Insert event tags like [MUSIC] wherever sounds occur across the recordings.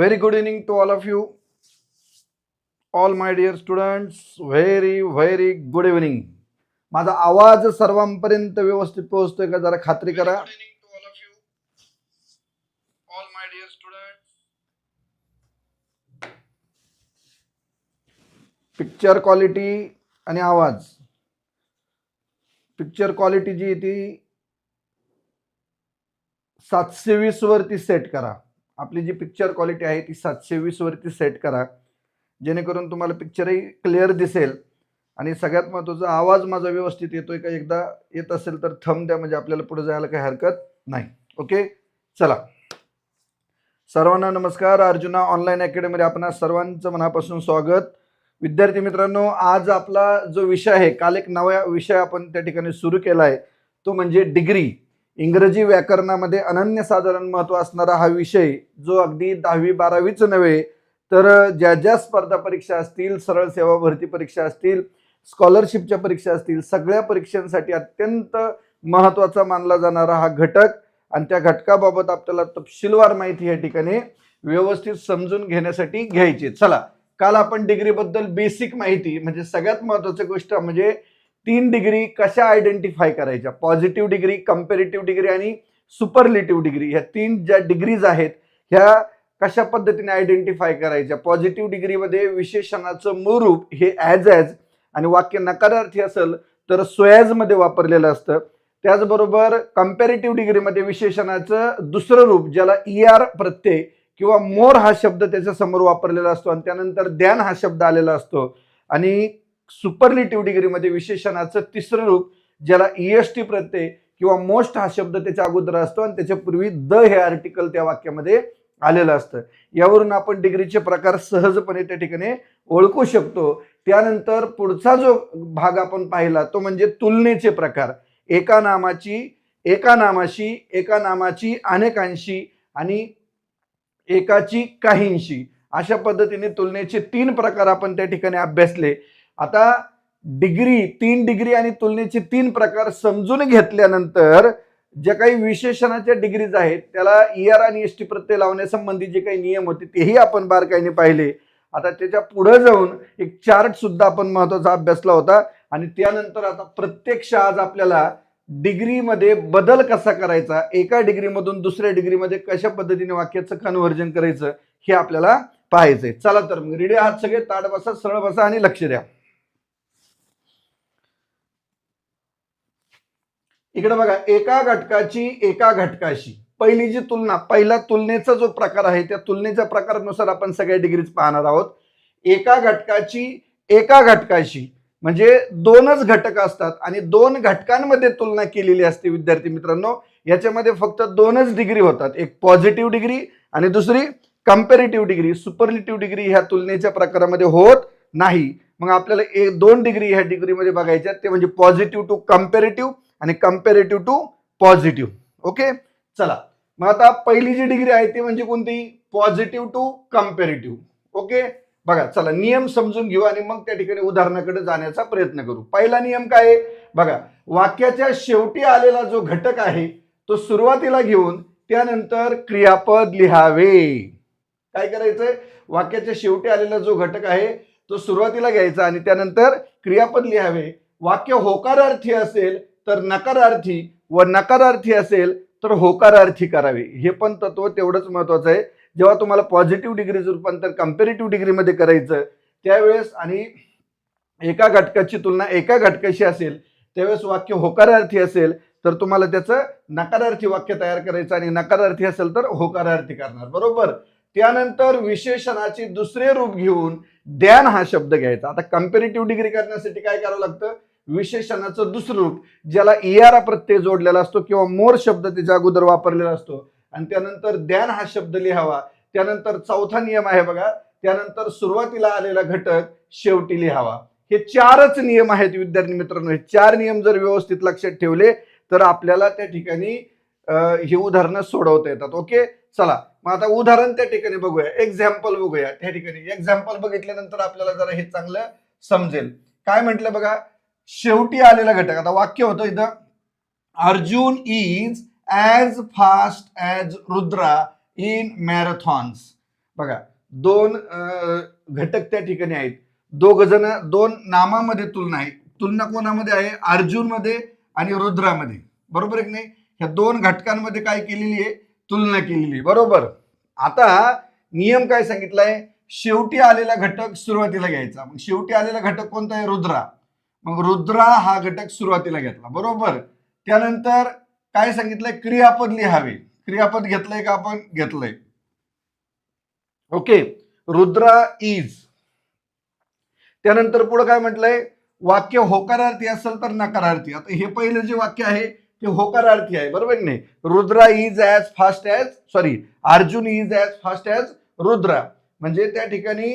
Very good evening to all of you. All my dear students, very, very good evening. माझा आवाज सर्वांपर्यंत व्यवस्थित पोहोचतोय का जरा खात्री करा. पिक्चर क्वालिटी आणि आवाज. पिक्चर क्वालिटी जी आहे ती सातशे वीस वरती सेट करा. आपली जी पिक्चर क्वालिटी आहे ती सातशे वीसवरती सेट करा. जेणेकरून तुम्हाला पिक्चरही क्लिअर दिसेल. आणि सगळ्यात महत्त्वाचा आवाज माझा व्यवस्थित येतोय का एकदा येत असेल तर थम द्या म्हणजे आपल्याला पुढे जायला काही हरकत नाही. ओके चला. सर्वांना नमस्कार. अर्जुना ऑनलाईन अकॅडमीमध्ये आपणा सर्वांचं मनापासून स्वागत. विद्यार्थी मित्रांनो आज आपला जो विषय आहे काल एक नवा विषय आपण त्या ठिकाणी सुरू केला आहे तो म्हणजे डिग्री इंग्रजी व्याकरणामध्ये अनन्यसाधारण महत्त्व असणारा हा विषय जो अगदी दहावी बारावीच नव्हे तर ज्या ज्या स्पर्धा परीक्षा असतील सरळ सेवा भरती परीक्षा असतील स्कॉलरशिपच्या परीक्षा असतील सगळ्या परीक्षांसाठी अत्यंत महत्त्वाचा मानला जाणारा हा घटक आणि त्या घटकाबाबत आपल्याला तपशीलवार माहिती या ठिकाणी व्यवस्थित समजून घेण्यासाठी घ्यायची. चला काल आपण डिग्रीबद्दल बेसिक माहिती म्हणजे सगळ्यात महत्त्वाची गोष्ट म्हणजे तीन डिग्री कशा आयडेंटिफाय करायच्या? पॉझिटिव्ह डिग्री कम्पेरेटिव्ह डिग्री आणि सुपरलेटिव्ह डिग्री ह्या तीन ज्या डिग्रीज आहेत ह्या कशा पद्धतीने आयडेंटिफाय करायच्या? पॉझिटिव्ह डिग्रीमध्ये विशेषणाचं मूळ रूप हे ॲज ॲज आणि वाक्य नकारार्थी असेल तर सोयाजमध्ये वापरलेलं असतं. त्याचबरोबर कम्पॅरेटिव्ह डिग्रीमध्ये विशेषणाचं दुसरं रूप ज्याला ई आर प्रत्यय किंवा मोर हा शब्द त्याच्यासमोर वापरलेला असतो आणि त्यानंतर ध्यान हा शब्द आलेला असतो. आणि सुपरलिटिव्ह डिग्रीमध्ये विशेषणाचं तिसरं रूप ज्याला ई टी प्रत्यय किंवा मोस्ट हा शब्द त्याच्या अगोदर असतो आणि त्याच्या पूर्वी द हे आर्टिकल त्या वाक्यामध्ये आलेलं असतं. यावरून आपण डिग्रीचे प्रकार सहजपणे त्या ठिकाणी ओळखू शकतो. त्यानंतर पुढचा जो भाग आपण पाहिला तो म्हणजे तुलनेचे प्रकार. एका नामाची एका नामाशी एका नामाची अनेकांशी आणि एकाची काहींशी. अशा पद्धतीने तुलनेचे तीन प्रकार आपण त्या ठिकाणी अभ्यासले. आता डिग्री तीन डिग्री आणि तुलनेचे तीन प्रकार समजून घेतल्यानंतर ज्या काही विशेषणाच्या डिग्रीज आहेत त्याला ई आर आणि एस टी प्रत्यय लावण्यासंबंधी जे काही नियम होते तेही आपण बारकाईने पाहिले. आता त्याच्या पुढे जाऊन एक चार्ट सुद्धा आपण महत्त्वाचा अभ्यासला होता आणि त्यानंतर आता प्रत्यक्ष आज आपल्याला डिग्रीमध्ये बदल कसा करायचा एका डिग्रीमधून दुसऱ्या डिग्रीमध्ये कशा पद्धतीने वाक्याचं कन्व्हर्जन करायचं हे आपल्याला पाहायचंय. चला तर मग रिडे हात सगळे? ताड बसा सरळ बसा आणि लक्ष द्या. इकडे बघा एका घटकाची एका घटकाशी. पहिली जी तुलना पहिला तुलनेचा जो प्रकार आहे त्या तुलनेच्या प्रकारानुसार आपण सगळ्या डिग्रीज पाहणार आहोत. एका घटकाची एका घटकाशी म्हणजे दोनच घटक असतात आणि दोन घटकांमध्ये तुलना केलेली असते विद्यार्थी मित्रांनो. याच्यामध्ये फक्त दोनच डिग्री होतात. एक पॉझिटिव्ह डिग्री आणि दुसरी कम्पॅरेटिव्ह डिग्री सुपरलिटिव्ह डिग्री ह्या तुलनेच्या प्रकारामध्ये होत नाही. मग आपल्याला एक दोन डिग्री ह्या डिग्रीमध्ये बघायच्या ते म्हणजे पॉझिटिव्ह टू कम्पॅरेटिव्ह आणि कम्पॅरेटिव्ह टू पॉझिटिव्ह ओके चला. मग आता पहिली जी डिग्री आहे ती म्हणजे कोणती? पॉझिटिव्ह टू कम्पॅरेटिव्ह ओके बघा चला नियम समजून घेऊ आणि मग त्या ठिकाणी उदाहरणाकडे जाण्याचा प्रयत्न करू. पहिला नियम काय आहे? बघा वाक्याच्या शेवटी आलेला जो घटक आहे तो सुरुवातीला घेऊन त्यानंतर क्रियापद लिहावे. काय करायचंय? वाक्याच्या शेवटी आलेला जो घटक आहे तो सुरुवातीला घ्यायचा आणि त्यानंतर क्रियापद लिहावे. वाक्य होकारार्थी असेल तर नकारार्थी व नकारार्थी असेल तर होकारार्थी करावे. हे पण तत्व तेवढंच महत्वाचं आहे. जेव्हा तुम्हाला पॉझिटिव्ह डिग्रीचं रूपांतर कम्पेरेटिव्ह डिग्रीमध्ये करायचं त्यावेळेस आणि एका घटकाची तुलना एका घटकाशी असेल त्यावेळेस वाक्य होकारार्थी असेल तर तुम्हाला त्याचं नकारार्थी वाक्य तयार करायचं आणि नकारार्थी असेल तर होकारार्थी करणार. बरोबर? त्यानंतर विशेषणाचे दुसरे रूप घेऊन द्यान हा शब्द घ्यायचा. आता कम्पेरेटिव्ह डिग्री करण्यासाठी काय करावं लागतं? विशेषणाचं दुसरं रूप ज्याला इयारा प्रत्यय जोडलेला असतो किंवा मोर शब्द त्याच्या अगोदर वापरलेला असतो. आणि त्यानंतर द्यान हा शब्द लिहावा. त्यानंतर चौथा नियम आहे बघा त्यानंतर सुरुवातीला आलेला घटक शेवटी लिहावा. हे चारच नियम आहेत विद्यार्थी मित्रांनो. हे चार नियम जर व्यवस्थित लक्षात ठेवले तर आपल्याला त्या ठिकाणी ही उदाहरणं सोडवता येतात. ओके? चला मग आता उदाहरण त्या ठिकाणी बघूया. एक्झाम्पल बघूया. त्या ठिकाणी एक्झाम्पल बघितल्यानंतर आपल्याला जरा हे चांगलं समजेल. काय म्हटलं बघा? शेवटी आलेला घटक. आता वाक्य होतं इथं Arjun is as fast as Rudra in marathons बघा दोन घटक त्या ठिकाणी आहेत. दोघ जण दोन नामामध्ये तुलना आहे. तुलना कोणामध्ये आहे? अर्जुनमध्ये आणि रुद्रामध्ये. बरोबर एक नाही? ह्या दोन घटकांमध्ये काय केलेली आहे? तुलना केलेली आहे. बरोबर? आता नियम काय सांगितलाय? शेवटी आलेला घटक सुरुवातीला घ्यायचा. मग शेवटी आलेला घटक कोणता आहे? रुद्रा. मग रुद्रा हा घटक सुरुवातीला घेतला बरोबर? त्यानंतर काय सांगितलंय? क्रियापद लिहावे. क्रियापद घेतलंय का आपण? घेतलंय. ओके. रुद्रा इज त्यानंतर पुढे काय म्हटलंय? वाक्य होकारार्थी असेल तर नकारार्थी. आता हे पहिलं जे वाक्य आहे ते होकारार्थी आहे बरोबर नाही? Rudra is as fast as sorry Arjun is as fast as Rudra. म्हणजे त्या ठिकाणी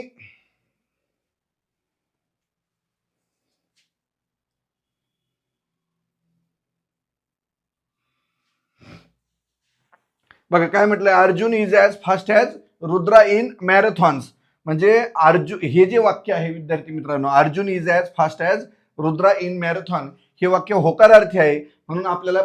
बघा काय म्हटलंय? Arjun is as fast as Rudra in marathons म्हणजे अर्जुन हे जे वाक्य आहे विद्यार्थी मित्रांनो Arjun is as fast as Rudra in marathon हे वाक्य होकारार्थी आहे. म्हणून आपल्याला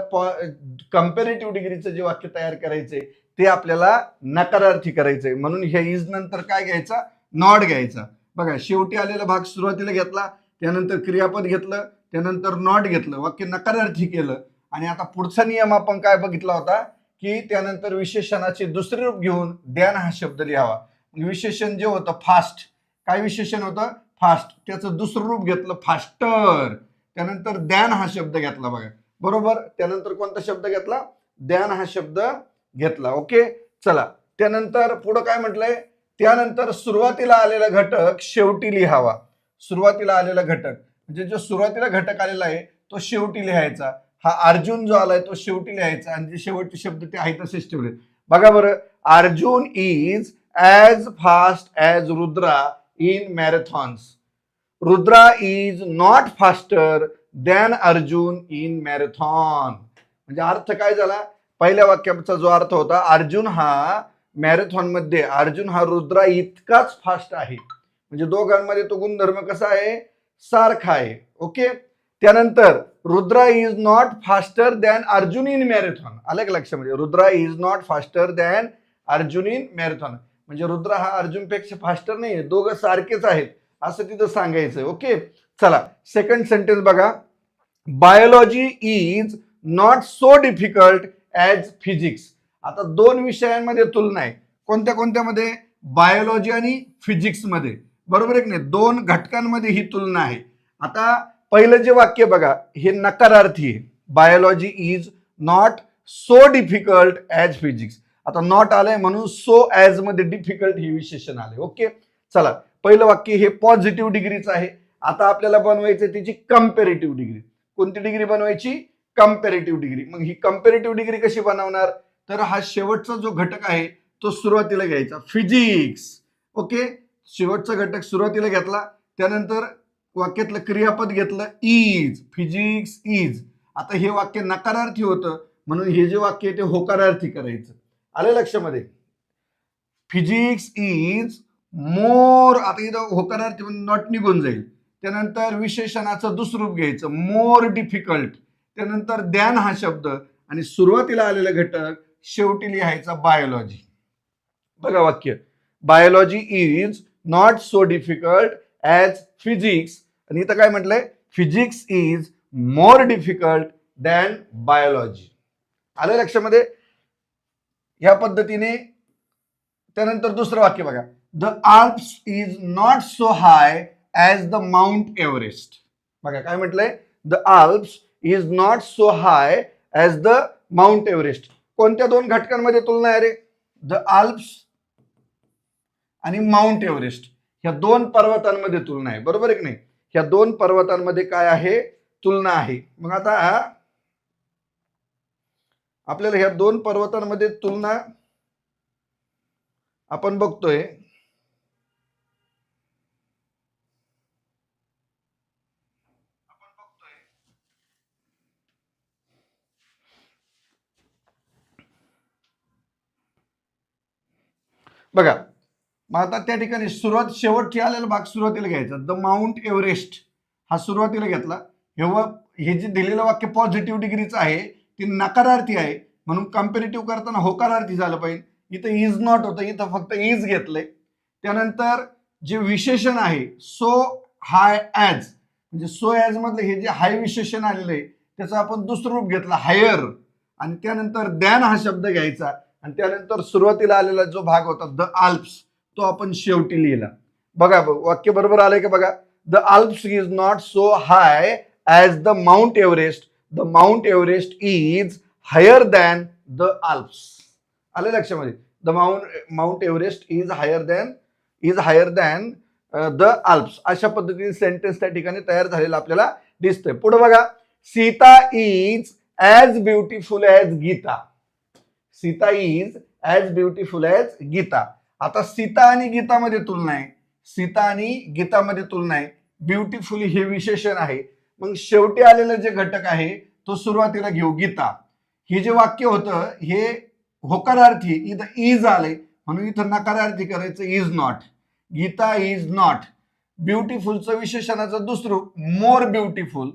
कम्पॅरेटिव्ह डिग्रीचं जे वाक्य तयार करायचंय ते आपल्याला नकारार्थी करायचंय. म्हणून हे इज नंतर काय घ्यायचा? नॉट घ्यायचा. बघा शेवटी आलेला भाग सुरुवातीला घेतला त्यानंतर क्रियापद घेतलं त्यानंतर नॉट घेतलं. वाक्य नकारार्थी केलं. आणि आता पुढचा नियम आपण काय बघितला होता? की त्यानंतर विशेषणाचे दुसरे रूप घेऊन द्यान हा शब्द लिहावा. विशेषण जे होतं फास्ट काय विशेषण होतं? फास्ट त्याचं दुसरं रूप घेतलं फास्टर त्यानंतर द्यान हा शब्द घेतला बघा. बरोबर? त्यानंतर कोणता शब्द घेतला? द्यान हा शब्द घेतला. ओके? चला. त्यानंतर पुढं काय म्हटलंय? त्यानंतर सुरुवातीला आलेला घटक शेवटी लिहावा. सुरुवातीला आलेला घटक. म्हणजे जो सुरुवातीला घटक आलेला आहे तो शेवटी लिहायचा. हा अर्जुन जो आलाय तो शेवटी लिहायचा आणि जे शेवटचे शब्द ते आहेत तसेच ठेवले. बघा बरं Arjun is as fast as Rudra in marathons Rudra is not faster than Arjun in marathon म्हणजे अर्थ काय झाला? पहिल्या वाक्याचा जो अर्थ होता अर्जुन हा मॅरेथॉनमध्ये अर्जुन हा रुद्रा इतकाच फास्ट आहे. म्हणजे दोघांमध्ये तो गुणधर्म कसा आहे? सारखा आहे. ओके त्यानंतर Rudra is not faster than Arjun in marathon आलं का लक्षामध्ये? Rudra is not faster than Arjun in marathon म्हणजे रुद्रा हा अर्जुनपेक्षा फास्टर नाही आहे दोघं सारखेच आहेत. असं तिथं सांगायचं ओके? चला सेकंड सेंटेन्स बघा. Biology is not so difficult as physics आता दोन विषयांमध्ये तुलना आहे. कोणत्या कोणत्यामध्ये? बायोलॉजी आणि फिजिक्समध्ये बरोबर एक नाही? दोन घटकांमध्ये ही तुलना आहे. आता पहिलं जे वाक्य बघा हे नकारार्थी आहे. Biology is not so difficult as physics आता नॉट आलंय म्हणून सो ॲज मध्ये डिफिकल्ट हे विशेषण आले ओके चला पहिलं वाक्य हे पॉझिटिव्ह डिग्रीचं आहे. आता आपल्याला बनवायचं त्याची कम्पेरेटिव्ह डिग्री कोणती डिग्री बनवायची? कम्पेरेटिव्ह डिग्री मग ही कम्पेरेटिव्ह डिग्री कशी बनवणार? तर हा शेवटचा जो घटक आहे तो सुरुवातीला घ्यायचा. फिजिक्स ओके शेवटचा घटक सुरुवातीला घेतला. त्यानंतर वाक्यातलं क्रियापद घेतलं इज फिजिक्स इज आता हे वाक्य नकारार्थी होतं म्हणून हे जे वाक्य आहे ते होकारार्थी करायचं. आलं लक्षामध्ये? फिजिक्स इज मोर आता इथं होकारार्थी नॉट निघून जाईल. त्यानंतर विशेषणाचं दुसरूप घ्यायचं मोर डिफिकल्ट. त्यानंतर ध्यान हा शब्द आणि सुरुवातीला आलेला घटक शेवटी लिहायचा बायोलॉजी. बघा वाक्य. Biology is not so difficult as physics आणि इथं काय म्हटलंय? Physics is more difficult than biology आलं लक्षामध्ये? ह्या पद्धतीने त्यानंतर दुसरं वाक्य बघा. The Alps is not so high as the Mount Everest बघा काय म्हटलंय? The Alps is not so high as the Mount Everest कोणत्या दोन घटकांमध्ये तुलना आहे रे? द आल्प्स आणि माउंट एव्हरेस्ट ह्या दोन पर्वतांमध्ये तुलना आहे. बरोबर आहे की नाही? ह्या दोन पर्वतांमध्ये काय आहे? तुलना आहे. मग आता आपल्याला ह्या दोन पर्वतांमध्ये तुलना आपण बघतोय. बघा मग आता त्या ठिकाणी सुरुवात शेवटची आलेला भाग सुरुवातीला घ्यायचा. द माउंट एव्हरेस्ट हा सुरुवातीला घेतला. हेव्हा हे जे दिलेलं वाक्य पॉझिटिव्ह डिग्रीचं आहे ती नकारार्थी आहे. म्हणून कम्पेरेटिव्ह करताना होकारार्थी झालं पाहिजे. इथं इज नॉट होतं इथं फक्त इज घेतलंय. त्यानंतर जे विशेषण आहे सो हाय ॲज म्हणजे सो ॲज मधलं हे जे हाय विशेषण आलेलं आहे त्याचं आपण दुसरं रूप घेतलं हायर आणि त्यानंतर दॅन हा शब्द घ्यायचा. आणि त्यानंतर सुरुवातीला आलेला जो भाग होता द आल्प्स तो आपण शेवटी लिहिला. बघा वाक्य बरोबर आलंय का बघा? The Alps is not so high as the Mount Everest the Mount Everest is higher than the Alps आले लक्षामध्ये. The Mount Mount Everest is higher than is higher than the Alps अशा पद्धतीने सेंटेन्स त्या ठिकाणी तयार झालेला आपल्याला दिसतंय. पुढे बघा. Sita is as beautiful as Geeta. Sita is as beautiful as Geeta. आता सीता आणि गीतामध्ये तुलना आहे. सीता आणि गीतामध्ये तुलना आहे. ब्युटिफुली हे विशेषण आहे. मग शेवटी आलेलं जे घटक आहे तो सुरुवातीला घेऊ गीता. हे जे वाक्य होतं हे होकारार्थी इथं इज आले म्हणून इथं नकारार्थी करायचं is not Geeta is not ब्युटिफुलचं विशेषणाचं दुसरं मोर ब्युटिफुल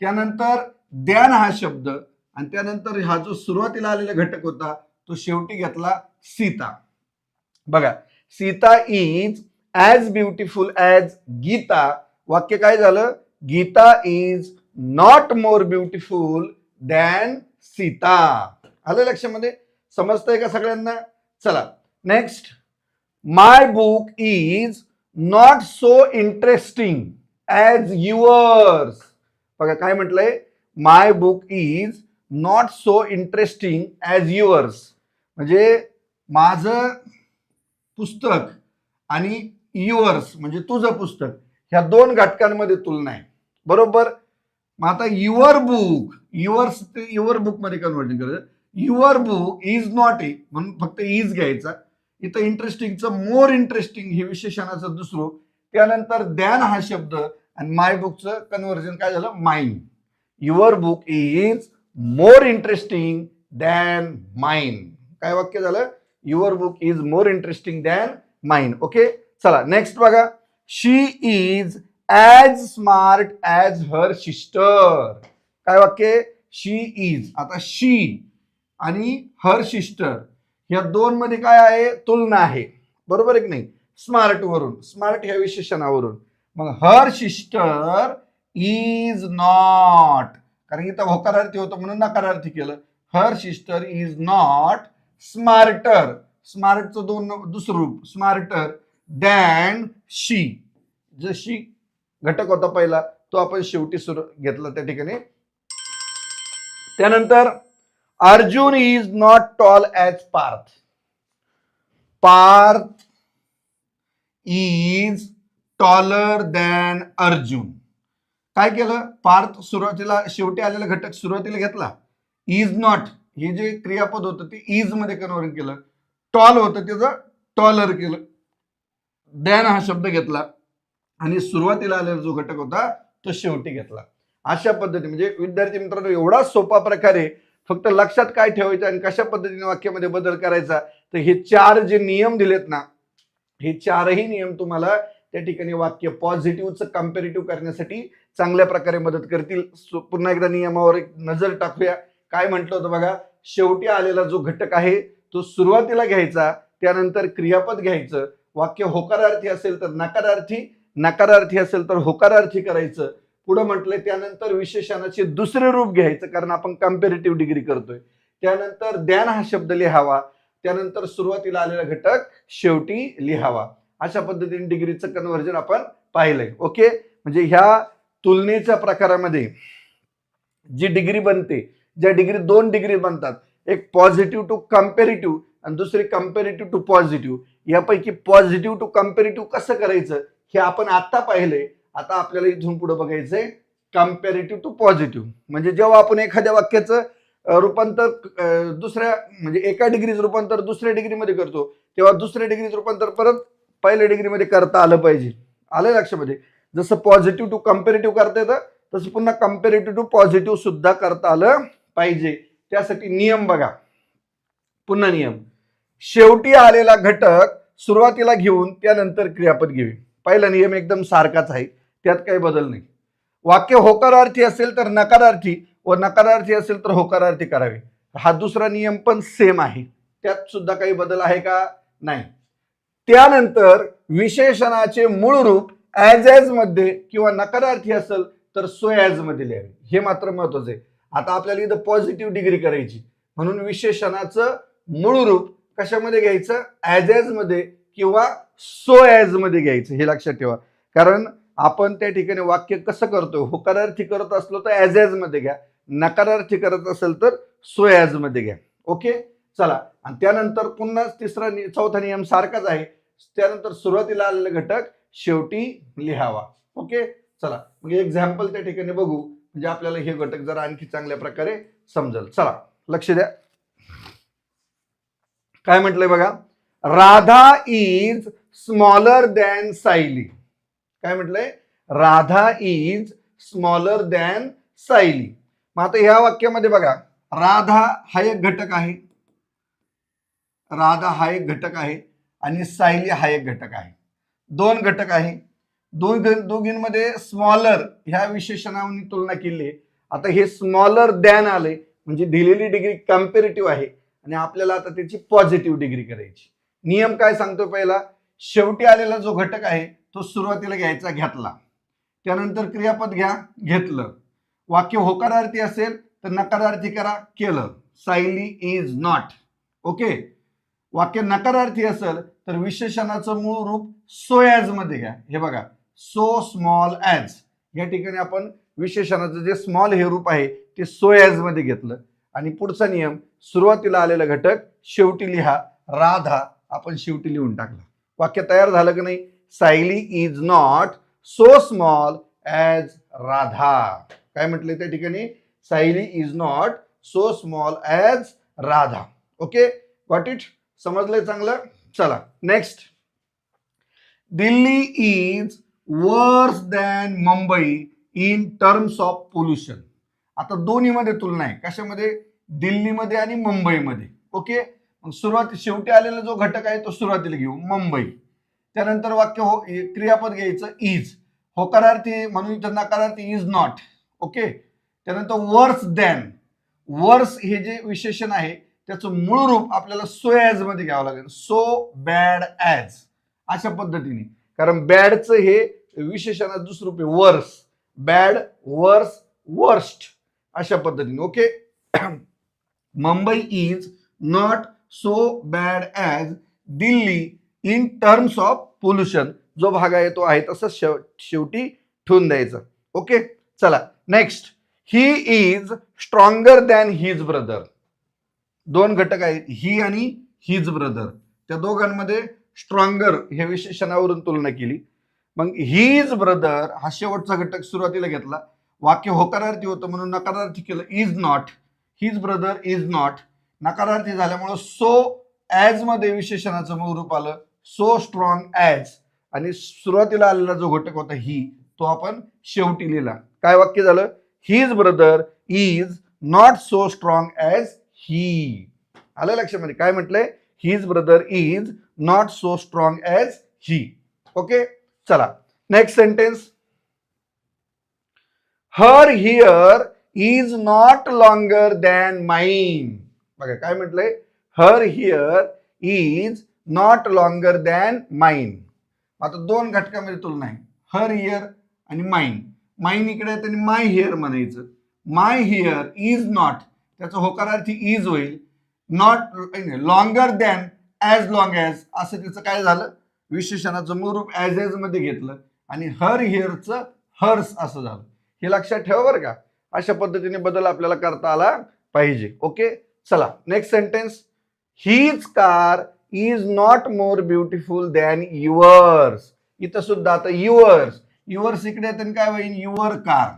त्यानंतर द्यान हा शब्द. आणि त्यानंतर हा जो सुरुवातीला आलेला घटक होता तो शेवटी घेतला सीता. बघा Sita is as beautiful as Geeta. वाक्य काय झालं? Geeta is not more beautiful than Sita. आलं लक्षामध्ये? समजतंय का सगळ्यांना? चला next my book is not so interesting as yours बघा काय म्हटलंय? My book is not so interesting as yours म्हणजे माझं पुस्तक आणि युअर्स म्हणजे तुझं पुस्तक ह्या दोन घटकांमध्ये तुलना आहे. बरोबर? मग आता युअर बुक युअर्स ते युअर बुकमध्ये कन्वर्जन करायचं. Your book is not a म्हणून फक्त इज घ्यायचा. इथं इंटरेस्टिंगचं मोर इंटरेस्टिंग हे विशेषणाचं दुसरं. त्यानंतर दॅन हा शब्द आणि माय बुकचं कन्व्हर्जन काय झालं? Mine your book is more interesting than mine काय वाक्य झालं? Your book is more interesting than mine okay चला नेक्स्ट बघा. She is as smart as her sister काय वाक्य? शी इज आता शी आणि हर सिस्टर ह्या दोन मध्ये काय आहे? तुलना आहे. बरोबर आहे की नाही? स्मार्ट वरून. स्मार्ट ह्या विशेषणावरून. मग हर सिस्टर इज नॉट कारण इथं होकारार्थी होतं म्हणून नकारार्थी केलं. Her sister is not smarter स्मार्टचं दोन दुसरं रूप स्मार्टर दॅन शी. जशी घटक होता पहिला तो आपण शेवटी सुरू घेतला त्या ठिकाणी. त्यानंतर Arjun is not tall as Parth Parth is taller than Arjun काय केलं? पार्थ सुरुवातीला शेवटी आलेला घटक सुरुवातीला घेतला. इज नॉट हे जे क्रियापद होतं ते इजमध्ये कन्वर्ट केलं. टॉल होतं त्याचं टॉलर केलं. दॅन हा शब्द घेतला. आणि सुरुवातीला आलेला जो घटक होता तो शेवटी घेतला. अशा पद्धतीने म्हणजे विद्यार्थी मित्रांनो एवढा सोपा प्रकारे फक्त लक्षात काय ठेवायचं आणि कशा पद्धतीने वाक्यामध्ये बदल करायचा तर हे चार जे नियम दिलेत ना हे चारही नियम तुम्हाला त्या ठिकाणी वाक्य पॉझिटिव्हचं कम्पेरेटिव्ह करण्यासाठी चांगल्या प्रकारे मदत करतील. पुन्हा एकदा नियमावर एक नजर टाकूया. काय म्हटलं होतं बघा? शेवटी आलेला जो घटक आहे तो सुरुवातीला घ्यायचा त्यानंतर क्रियापद घ्यायचं. वाक्य होकारार्थी असेल तर नकारार्थी नकारार्थी असेल तर होकारार्थी करायचं. पुढं म्हटलंय त्यानंतर विशेषणाचे दुसरे रूप घ्यायचं कारण आपण कम्पेरेटिव्ह डिग्री करतोय. त्यानंतर ज्ञान हा शब्द लिहावा. त्यानंतर सुरुवातीला आलेला घटक शेवटी लिहावा. अशा पद्धतीने डिग्रीचं कन्व्हर्जन आपण पाहिलंय. ओके? म्हणजे ह्या तुलनेच्या प्रकारामध्ये जी डिग्री बनते ज्या डिग्री दोन डिग्री बनतात एक पॉझिटिव्ह टू कम्पॅरेटिव्ह आणि दुसरी कम्पॅरेटिव्ह टू पॉझिटिव्ह यापैकी पॉझिटिव्ह टू कम्पॅरेटिव्ह कसं करायचं हे आपण आता पाहिले. आता आपल्याला इथून पुढे बघायचंय कम्पॅरेटिव्ह टू पॉझिटिव्ह म्हणजे जेव्हा आपण एखाद्या वाक्याचं रूपांतर दुसऱ्या म्हणजे एका डिग्रीचं रूपांतर दुसऱ्या डिग्रीमध्ये करतो तेव्हा दुसऱ्या डिग्रीचं रूपांतर परत पहिल्या डिग्रीमध्ये करता आलं पाहिजे. आलं लक्षामध्ये? जसं पॉझिटिव्ह टू कम्पॅरेटिव्ह करता येतं तसं पुन्हा कम्पॅरेटिव्ह टू पॉझिटिव्ह सुद्धा करता आलं पाहिजे. त्यासाठी नियम बघा. पुन्हा नियम. शेवटी आलेला घटक सुरुवातीला घेऊन त्यानंतर क्रियापद घेऊ पहिला नियम एकदम सारखाच आहे. त्यात काही बदल नाही. वाक्य होकारार्थी असेल तर नकारार्थी व नकारार्थी असेल तर होकारार्थी करावे. हा दुसरा नियम पण सेम आहे. त्यात सुद्धा काही बदल आहे का? नाही. त्यानंतर विशेषणाचे मूळ रूप ऍज ॲज मध्ये किंवा नकारार्थी असेल तर सो ॲज मध्ये लिहावे. हे मात्र महत्वाचं आहे. आता आपल्याला इथं पॉझिटिव्ह डिग्री करायची. म्हणून विशेषणाचं मूळ रूप कशामध्ये घ्यायचं? ऍज एजमध्ये किंवा सो ऍजमध्ये घ्यायचं हे लक्षात ठेवा. कारण आपण त्या ठिकाणी वाक्य कसं करतो? होकारार्थी करत असलो तर ऍज एजमध्ये घ्या. नकारार्थी करत असेल तर सो ऍजमध्ये घ्या. ओके? चला. आणि त्यानंतर पुन्हा तिसरा नि- चौथा नियम सारखाच आहे. त्यानंतर सुरुवातीला आलेला घटक शेवटी लिहावा. ओके? चला. मग एक्झाम्पल त्या ठिकाणी बघू. म्हणजे आपल्याला हे घटक जरा आणखी चांगल्या प्रकारे समजेल. चला लक्ष द्या. काय म्हटलंय बघा? Radha is smaller than Sayali. काय म्हटलंय? Radha is smaller than Sayali. मग आता ह्या वाक्यामध्ये बघा राधा हा एक घटक आहे. राधा हा एक घटक आहे आणि सायली हा एक घटक आहे. दोन घटक आहे. दोन दोघींमध्ये स्मॉलर ह्या विशेषणाने तुलना केली. आता हे स्मॉलर दॅन आले म्हणजे दिलेली डिग्री कम्पेरेटिव्ह आहे. आणि आपल्याला आता त्याची पॉझिटिव्ह डिग्री करायची. नियम काय सांगतो पहिला? शेवटी आलेला जो घटक आहे तो सुरुवातीला घ्यायचा घेतला. त्यानंतर क्रियापद घ्या घेतलं. वाक्य होकारार्थी असेल तर नकारार्थी करा केलं. Sayali is not okay? वाक्य नकारार्थी असेल तर विशेषणाचं मूळ रूप सोयाजमध्ये घ्या. हे बघा. So small as. या ठिकाणी आपण विशेषणाचं जे स्मॉल हे रूप आहे ते सो ॲज मध्ये घेतलं. आणि पुढचा नियम सुरुवातीला आलेला घटक शेवटी लिहा राधा आपण शेवटी लिहून टाकला. वाक्य तयार झालं की नाही? Sayali is not so small as Radha. काय म्हटले त्या ठिकाणी? Sayali is not so small as Radha. Okay? Got it समजलंय चांगलं? चला next Delhi is worse than Mumbai in terms of pollution आता दोन्हीमध्ये तुलना आहे. कशामध्ये? दिल्लीमध्ये आणि मुंबईमध्ये. ओके? मग सुरुवात शेवटी आलेला जो घटक आहे तो सुरुवातीला घेऊ. मुंबई. त्यानंतर वाक्य हो क्रियापद घ्यायचं इज होकारार्थी म्हणून इथं नकारार्थी इज नॉट ओके? त्यानंतर वर्स दॅन वर्स हे जे विशेषण आहे त्याचं मूळ रूप आपल्याला सो ॲज मध्ये घ्यावं लागेल. सो बॅड ॲज अशा पद्धतीने. कारण बॅडचं हे विशेषणात दुसरं रूप आहे वर्स बॅड वर्स वर्स्ट अशा पद्धतीने okay [CLEARS THROAT] Mumbai is not so bad as Delhi in terms of pollution जो भाग आहे तो आहे तसं शेव शेवटी ठेवून द्यायचं. ओके चला next he is stronger than his brother दोन घटक आहेत ही आणि हिज ब्रदर त्या दोघांमध्ये स्ट्रॉंगर ह्या विशेषणावरून तुलना केली. मग हीज ब्रदर हा शेवटचा घटक सुरुवातीला घेतला. वाक्य होकारार्थी होतं म्हणून नकारार्थी केलं. Is not his brother is not नकारार्थी झाल्यामुळं सो ॲज मध्ये विशेषणाचं मूळ रूप आलं. सो स्ट्रॉंग ॲज आणि सुरुवातीला आलेला जो घटक होता ही तो आपण शेवटी लिहिला. काय वाक्य झालं? His brother is not so strong as he आलं लक्षामध्ये? काय म्हटलंय? His brother is not so strong as he okay चला. Next sentence her hair is not longer than mine बघा काय म्हटलंय? Her hair is not longer than mine आता दोन घटकामध्ये तुलना आहे. हर हिअर आणि माईन माईन इकडे आहे आणि माय हिअर म्हणायचं. माय हिअर इज नॉट त्याचं होकारार्थी इज होईल. Not longer than as long as असं तिचं काय झालं? विशेषणाचं मूरूप ॲज एजमध्ये घेतलं. आणि हर हिअरचं हर्स असं झालं. हे लक्षात ठेवा बरं का. अशा पद्धतीने बदल आपल्याला करता आला पाहिजे. ओके चला next sentence his car is not more beautiful than yours इथं सुद्धा आता युअर्स युअर्स इकडे येतं काय होईल? युअर कार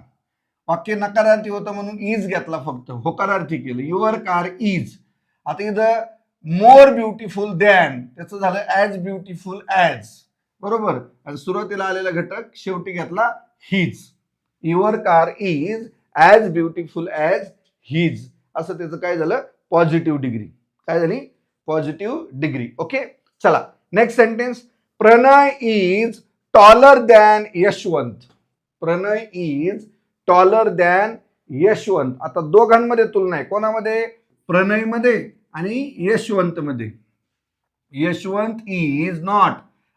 वाक्य नकारार्थी होतं म्हणून इज घेतला फक्त. होकारार्थी केलं. युअर कार इज आता इथं मोर ब्युटिफुल दॅन त्याचं झालं ॲज ब्युटिफुल ॲज बरोबर? आणि सुरुवातीला आलेला घटक शेवटी घेतला his your car is as beautiful as his असं त्याचं काय झालं? पॉझिटिव्ह डिग्री काय झाली? पॉझिटिव्ह डिग्री ओके चला. Next sentence Pranay is taller than Yashwant Pranay is taller than Yashwant आता दोघांमध्ये तुलना आहे. कोणामध्ये? प्रणयमध्ये आणि यशवंतमध्ये. यशवंत इज नॉट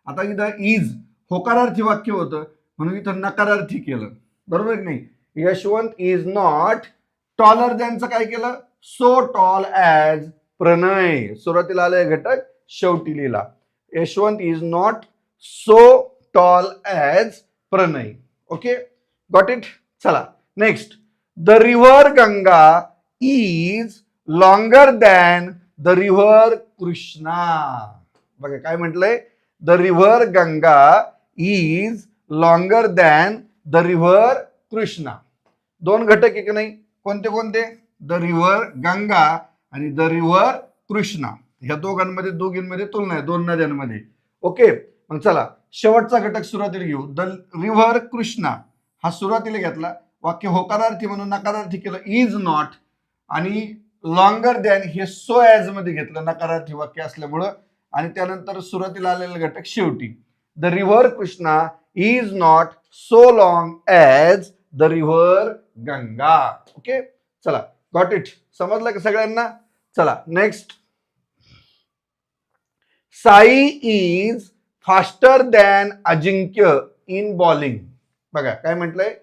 आता इथं इज होकारार्थी वाक्य होतं म्हणून इथं नकारार्थी केलं. बरोबर की नाही? यशवंत इज नॉट टॉलर त्यांचं काय केलं? So tall as Pranay. सुरुवातीला आलंय घटक शेवटी लिहिला Yashwant is not so tall as Pranay. Okay got it चला. Next the river Ganga is longer than the river Krishna बघा काय म्हटलंय? The river Ganga is longer than the river Krishna दोन घटक एक नाही? कोणते कोणते? द रिव्हर गंगा आणि द रिव्हर कृष्णा ह्या दोघांमध्ये दोघींमध्ये तुलना आहे दोन नद्यांमध्ये. ओके मग चला शेवटचा घटक सुरुवातीला घेऊ. द रिव्हर कृष्णा हा सुरुवातीला घेतला. वाक्य होकारार्थी म्हणून नकारार्थी केलं. इज नॉट आणि लॉंगर दॅन हे सो ॲज मध्ये घेतलं नकारार्थी वाक्य असल्यामुळं. आणि त्यानंतर सुरुवातीला आलेला घटक शेवटी. The river Krishna is not so long as the river Ganga okay चला गॉट इट समजलं का सगळ्यांना? चला next Sai is faster than Ajinkya in bowling बघा काय म्हटलंय?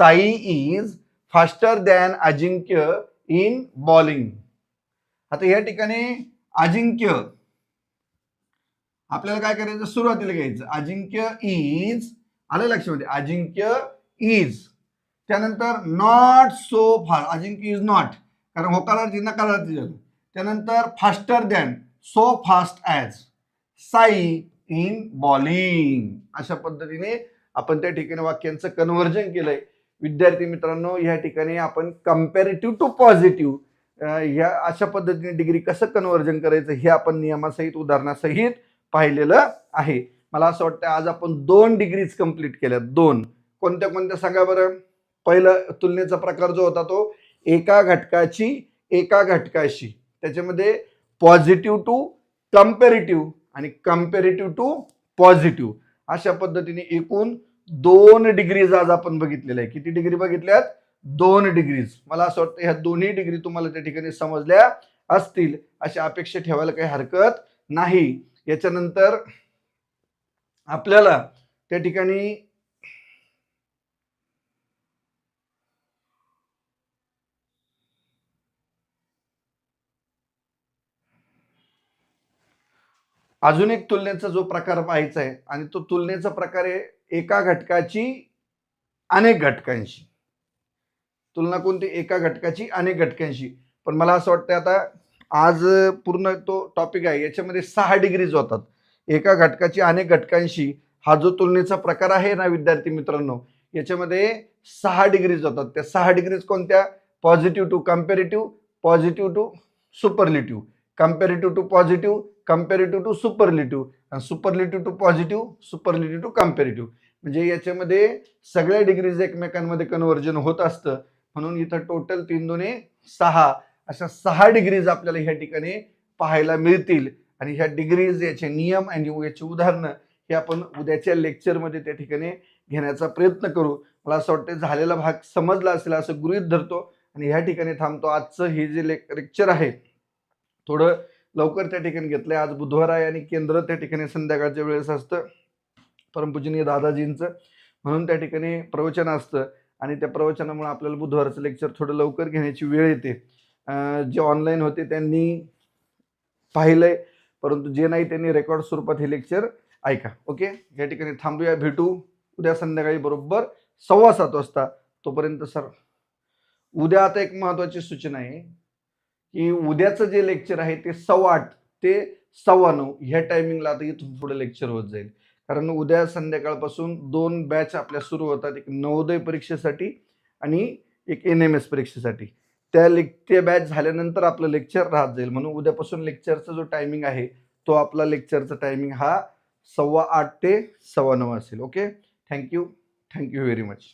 Sai is faster than Ajinkya in bowling आता या ठिकाणी अजिंक्य आपल्याला काय करायचं? सुरुवातीला घ्यायचं. अजिंक्य इज आलं लक्षामध्ये? अजिंक्य इज त्यानंतर not so fast Ajinkya is not कारण होकारार्थी नकारार्थी झालं. त्यानंतर faster than so fast as Sai in bowling अशा पद्धतीने आपण त्या ठिकाणी वाक्यांचं कन्व्हर्जन केलंय. विद्यार्थी मित्रांनो या ठिकाणी आपण कम्पॅरेटिव्ह टू पॉझिटिव्ह ह्या अशा पद्धतीने डिग्री कसं कन्वर्जन करायचं हे आपण नियमासहित उदाहरणासहित पाहिलेलं आहे. मला असं वाटतं आज आपण दोन डिग्रीज कंप्लीट केल्या. दोन. कोणत्या कोणत्या सांगा बरं? पहिलं तुलनेचा प्रकार जो होता तो एका घटकाची एका घटकाशी. त्याच्यामध्ये पॉझिटिव्ह टू कम्पॅरेटिव्ह आणि कम्पॅरेटिव्ह टू पॉझिटिव्ह अशा पद्धतीने एकूण दोन डिग्रीज आज आपण बघितलेलं आहे. किती डिग्री बघितल्यात? दोन डिग्रीज मला असं वाटतं ह्या दोन्ही डिग्री तुम्हाला त्या ठिकाणी समजल्या असतील. अशी अपेक्षा ठेवायला काही हरकत नाही. याच्यानंतर आपल्याला त्या ठिकाणी अजून एक तुलनेचा जो प्रकार पाहायचा आहे आणि तो तुलनेचा प्रकार आहे एका घटकाची अनेक घटकांशी. तुलना कोणती एका घटकाची अनेक घटकांशी. पण मला असं वाटतं आता आज पूर्ण तो टॉपिक आहे याच्यामध्ये सहा डिग्रीज होतात. एका घटकाची अनेक घटकांशी हा जो तुलनेचा प्रकार आहे ना विद्यार्थी मित्रांनो याच्यामध्ये सहा डिग्रीज होतात. त्या सहा डिग्रीज कोणत्या? Positive to comparative positive to superlative comparative to positive comparative to superlative आणि superlative to positive superlative to comparative म्हणजे याच्यामध्ये सगळ्या डिग्रीज एकमेकांमध्ये कन्व्हर्जन होत असतं. म्हणून इथं टोटल तीन दोन्ही सहा अशा सहा डिग्रीज आपल्याला ह्या ठिकाणी पाहायला मिळतील. आणि ह्या डिग्रीज याचे नियम आणि याची उदाहरणं हे आपण उद्याच्या लेक्चरमध्ये त्या ठिकाणी घेण्याचा प्रयत्न करू. मला असं वाटतं झालेला भाग समजला असेल असं गृहीत धरतो. आणि ह्या ठिकाणी थांबतो. आजचं हे जे लेक्चर आहे थोडं लवकर त्या ठिकाणी घेतलंय. आज बुधवार आहे आणि केंद्र त्या ठिकाणी संध्याकाळच्या वेळेस असतं. परमपूजनीय दादाजींचं. म्हणून त्या ठिकाणी प्रवचन असतं. आणि त्या प्रवचनामुळे आपल्याला बुधवारचं लेक्चर थोडं लवकर घेण्याची वेळ येते. जे ऑनलाईन होते त्यांनी पाहिलंय. परंतु जे नाही त्यांनी रेकॉर्ड स्वरूपात हे लेक्चर ऐका. ओके? या ठिकाणी थांबूया भेटू. उद्या संध्याकाळी बरोबर सव्वा सात वाजता. तोपर्यंत सर उद्या आता एक महत्त्वाची सूचना आहे की उद्याचं जे लेक्चर आहे ते सव्वा आठ ते सव्वा नऊ ह्या टायमिंगला आता इथून पुढे लेक्चर होत जाईल. कारण उद्या संध्याकाळपासून दोन बॅच आपल्या सुरू होतात. एक नवोदय परीक्षेसाठी आणि एक एन एम एस परीक्षेसाठी. त्या लेक ते बॅच झाल्यानंतर आपलं लेक्चर राहत जाईल. म्हणून उद्यापासून लेक्चरचा जो टायमिंग आहे तो आपला लेक्चरचा टायमिंग हा सव्वा आठ ते सव्वा नऊ असेल. Okay thank you thank you very much